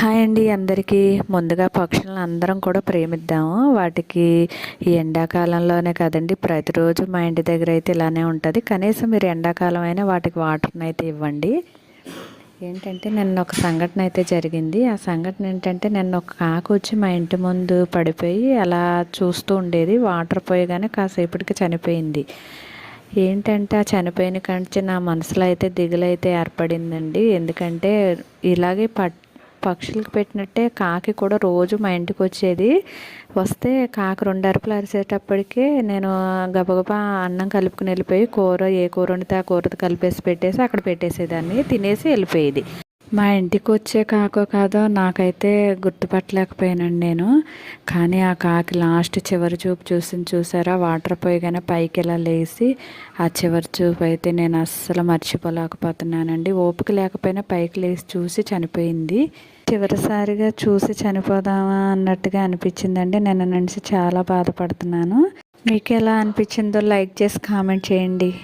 Hi అండి. అందరికీ ముందుగా పక్షులను అందరం కూడా ప్రేమిద్దాము. వాటికి ఈ ఎండాకాలంలోనే కదండి ప్రతిరోజు మా ఇంటి దగ్గర అయితే ఇలానే ఉంటుంది. కనీసం మీరు ఎండాకాలం అయినా వాటికి వాటర్ని అయితే ఇవ్వండి. ఏంటంటే నిన్న ఒక సంఘటన అయితే జరిగింది. ఆ సంఘటన ఏంటంటే నిన్న ఒక కాకు వచ్చి మా ఇంటి ముందు పడిపోయి అలా చూస్తూ ఉండేది. వాటర్ పోయగానే కాసేపటికి చనిపోయింది. ఏంటంటే ఆ చనిపోయిన కంటే నా మనసులో అయితే దిగులైతే ఏర్పడిందండి. ఎందుకంటే ఇలాగే పట్ పక్షులకు పెట్టినట్టే కాకి కూడా రోజు మా ఇంటికి వచ్చేది. వస్తే కాకి రెండు అరుపులు అరిసేటప్పటికే నేను గబగబా అన్నం కలుపుకుని వెళ్ళిపోయి కూర ఏ కూర వండితే ఆ కూరతో కలిపేసి పెట్టేసి అక్కడ పెట్టేసేదాన్ని. తినేసి వెళ్ళిపోయేది. మా ఇంటికి వచ్చే కాకో కాదో నాకైతే గుర్తుపట్టలేకపోయానండి నేను. కానీ ఆ కాకి లాస్ట్ చివరి చూపు చూసి చూసారా? వాటర్ పోయగానే పైకి ఇలా లేచి ఆ చివరి చూపు అయితే నేను అస్సలు మర్చిపోలేకపోతున్నానండి. ఓపిక లేకపోయినా పైకి లేచి చూసి చనిపోయింది. చివరిసారిగా చూసి చనిపోదామా అన్నట్టుగా అనిపించిందండి. నిన్న నుంచి చాలా బాధపడుతున్నాను. మీకు ఎలా అనిపించిందో లైక్ చేసి కామెంట్ చేయండి.